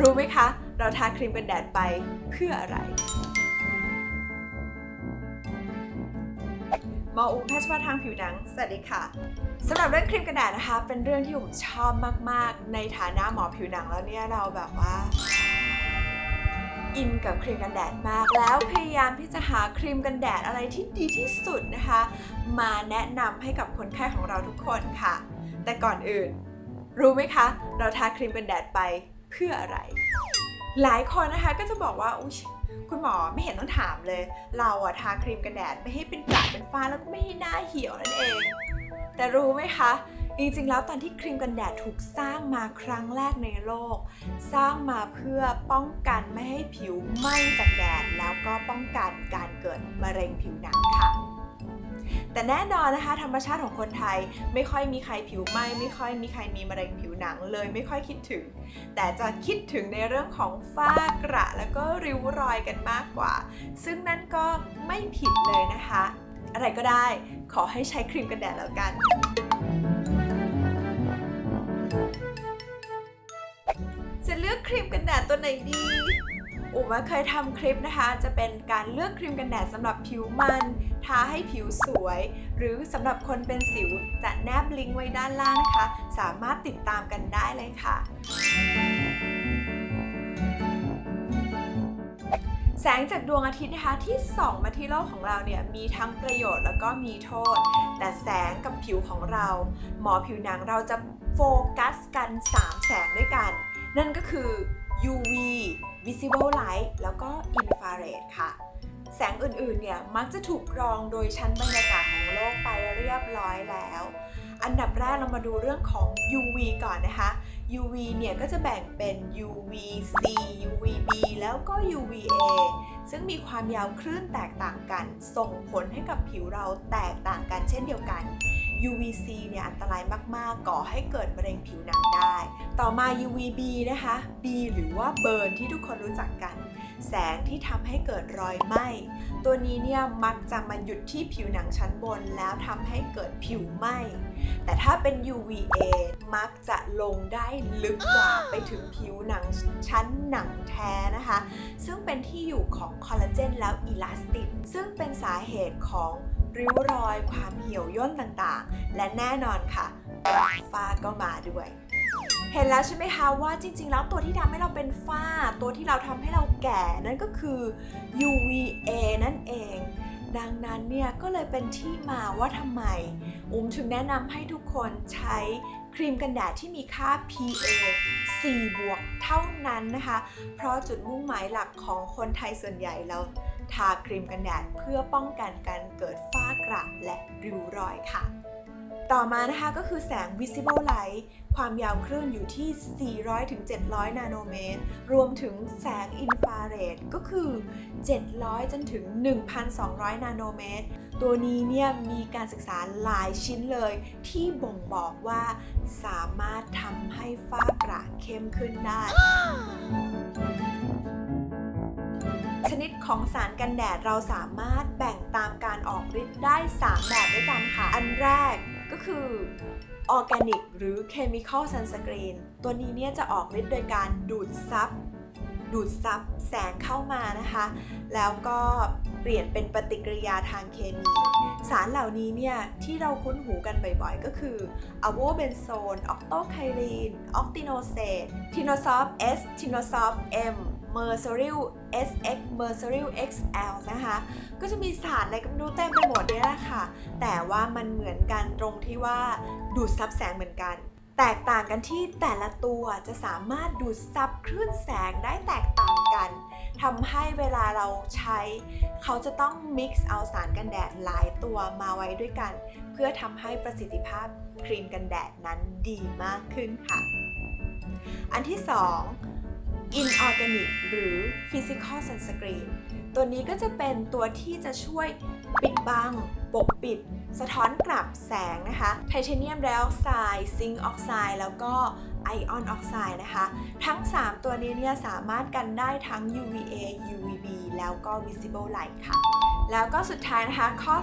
รู้ไหมคะ เราทาครีมกันแดดไปเพื่ออะไรหมออูแพทย์เฉพาะทางผิวหนัง สวัสดีค่ะสำหรับเรื่องครีมกันแดดนะคะ เป็นเรื่องที่ผมชอบมาก ๆ ในฐานะหมอผิวหนังแล้วเนี่ยเราแบบว่า อินกับครีมกันแดดมาก แล้วพยายามที่จะหาครีมกันแดดอะไรที่ดีที่สุดนะคะ มาแนะนำให้กับคนไข้ของเราทุกคนค่ะ แต่ก่อนอื่น รู้ไหมคะ เราทาครีมกันแดดไป เพื่ออะไร หลายคนนะคะก็จะบอกว่าอุ๊ยคุณหมอไม่เห็นต้องถามเลย เราอะทาครีมกันแดดไม่ให้เป็นกระเป็นฝ้าแล้วก็ไม่ให้หน้าเหี่ยวนั่นเอง แต่รู้ไหมคะ จริงๆ แล้วตอนที่ครีมกันแดดถูกสร้างมาครั้งแรกในโลก สร้างมาเพื่อป้องกันไม่ให้ผิวไหม้จากแดด แล้วก็ป้องกันการเกิดมะเร็งผิวหนังค่ะ แต่แน่นอนนะคะ ธรรมชาติของคนไทยไม่ค่อยมีใครผิวไหม้ไม่ค่อยมีใครมีมะเร็งผิวหนังเลยไม่ค่อยคิดถึง แต่จะคิดถึงในเรื่องของฝ้ากระ แล้วก็ริ้วรอยกันมากกว่า ซึ่งนั่นก็ไม่ผิดเลยนะคะ อะไรก็ได้ขอให้ใช้ครีมกันแดดแล้วกันจะเลือกครีมกันแดดตัวไหนดี อุ๋มเคยทำคลิปนะคะ จะเป็นการเลือกครีมกันแดดสำหรับผิวมัน ทาให้ผิวสวย หรือสำหรับคนเป็นสิวจะแนบลิงก์ไว้ด้านล่างนะคะ สามารถติดตามกันได้เลยค่ะแสงจากดวงอาทิตย์นะคะที่ส่องมาที่โลกของเราเนี่ยมีทั้งประโยชน์แล้วก็มีโทษ แต่แสงกับผิวของเรา หมอผิวหนังเราจะโฟกัสกัน 3 แสงด้วยกัน นั่นก็คือ UV visible light แล้วก็ infrared ค่ะ แสงอื่นๆ เนี่ย มักจะถูกกรองโดยชั้นบรรยากาศของโลกไปเรียบร้อยแล้ว อันดับแรกเรามาดูเรื่องของ UV ก่อนนะคะ UV เนี่ยก็จะแบ่งเป็น UVC UVB แล้วก็ UVA ซึ่งมีความยาวคลื่นแตกต่างกัน ส่งผลให้กับผิวเราแตกต่างกันเช่นเดียวกัน UVC เนี่ยอันตรายมาก ๆ ก่อให้เกิดมะเร็งผิวหนังได้ ต่อมา UVB นะคะ B หรือว่าเบิร์นที่ทุกคนรู้จักกัน แสงที่ทำให้เกิดรอยไหม้ ตัวนี้เนี่ยมักจะมาหยุดที่ผิวหนังชั้นบน แล้วทำให้เกิดผิวไหม้ แต่ถ้าเป็น UVA มักจะลงได้ลึกกว่าไปถึงผิวหนังชั้นหนังแท้นะคะ ซึ่งเป็นที่อยู่ของคอลลาเจนแล้วอิลาสติน ซึ่งเป็นสาเหตุของ ริ้วรอย ความเหี่ยวย่นต่างๆ และแน่นอนค่ะฝ้าก็มาด้วย เห็นแล้วใช่ไหมคะว่าจริง ๆ แล้วตัวที่ทำให้เราเป็นฝ้า ตัวที่เราทำให้เราแก่นั่นก็คือ UVA นั่นเอง ดังนั้นเนี่ยก็เลยเป็นที่มาว่าทำไม อุ้มถึงแนะนำให้ทุกคนใช้ ครีมกันแดดที่มีค่า PA 4 บวกเท่านั้นนะคะ เพราะจุดมุ่งหมายหลักของคนไทยส่วนใหญ่เราทาครีมกันแดดเพื่อป้องกันการเกิดฝ้ากระและริ้วรอยค่ะ ต่อมานะคะก็คือแสง visible light ความยาวคลื่นอยู่ที่ 400 ถึง 700 นาโนเมตร รวมถึงแสงอินฟราเรดก็คือ 700 จนถึง 1,200 นาโนเมตร ตัวนี้เนี่ยมีการศึกษาหลายชิ้นเลย ที่บ่งบอกว่าสามารถทำให้ฝ้ากระเข้มขึ้นได้ชนิดของสารกันแดดเราสามารถแบ่งตามการออกฤทธิ์ได้ 3 แบบด้วยกันค่ะ อันแรก ก็คือออร์แกนิกหรือเคมีคอลซันสกรีนตัวนี้เนี่ยจะออกฤทธิ์โดยการดูดซับดูดซับแสงเข้ามานะคะ แล้วก็เปลี่ยนเป็นปฏิกิริยาทางเคมี สารเหล่านี้เนี่ย ที่เราคุ้นหูกันบ่อยๆ ก็คืออะโวเบนโซน ออกโตไคลีน ออกติโนเซตทิโนซอฟ S ทิโนซอฟเอร์ ซ r ริล SX เมอร์ซ r ริล XL นะคะ ก็จะมีสารอะไรก็ไม่รู้เต็มไปหมดเนี่ยแหละค่ะ แต่ว่ามันเหมือนกันตรงที่ว่าดูดซับแสงเหมือนกัน แตกต่างกันที่แต่ละตัวจะสามารถดูดซับคลื่นแสงได้แตกต่างกันทำให้เวลาเราใช้ เขาจะต้อง mix เอาสารกันแดดหลายตัวมาไว้ด้วยกัน เพื่อทำให้ประสิทธิภาพครีมกันแดดนั้นดีมากขึ้นค่ะ อันที่ 2 inorganic หรือ physical sunscreen ตัวนี้ก็จะเป็นตัวที่จะช่วยปิดบัง ปกปิด สะท้อนกลับแสงนะคะไทเทเนียมไดออกไซด์ซิงค์ออกไซด์แล้วก็ไอออนออกไซด์นะคะ ทั้ง 3 ตัวนี้เนี่ยสามารถกันได้ทั้ง UVA UVB แล้วก็ visible light ค่ะ แล้วก็สุดท้ายนะคะข้อ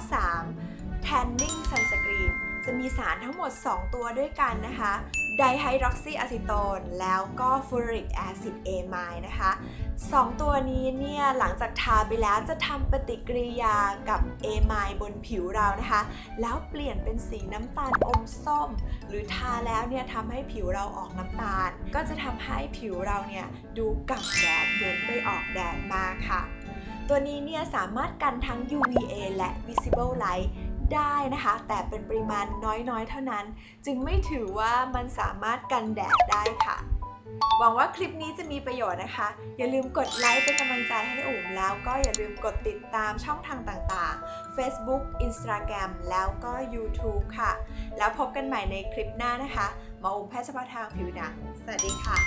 3 tanning sunscreen จะมีสารทั้งหมด 2 ตัวด้วยกันนะคะไดไฮดรอกซีอะซิโตนแล้วก็ฟูริกแอซิดเอไมด์นะคะสองตัวนี้เนี่ยหลังจากทาไปแล้วจะทำปฏิกิริยากับเอไมด์บนผิวเรานะคะ แล้วเปลี่ยนเป็นสีน้ำตาลอมส้ม หรือทาแล้วเนี่ยทำให้ผิวเราออกน้ำตาล ก็จะทำให้ผิวเราเนี่ยดูกับแดดเหมือนไปออกแดดมาค่ะ ตัวนี้เนี่ยสามารถกันทั้ง UVA และ visible light ได้นะคะ แต่เป็นปริมาณน้อยๆ เท่านั้น จึงไม่ถือว่ามันสามารถกันแดดได้ค่ะ หวังว่าคลิปนี้จะมีประโยชน์นะคะ อย่าลืมกดไลค์เป็นกำลังใจให้อุ๋มแล้วก็อย่าลืมกดติดตามช่องทางต่างๆ Facebook Instagram แล้วก็ YouTube ค่ะ แล้วพบกันใหม่ในคลิปหน้านะคะหมออุ๋มแพทย์เฉพาะทางผิวหนัง สวัสดีค่ะ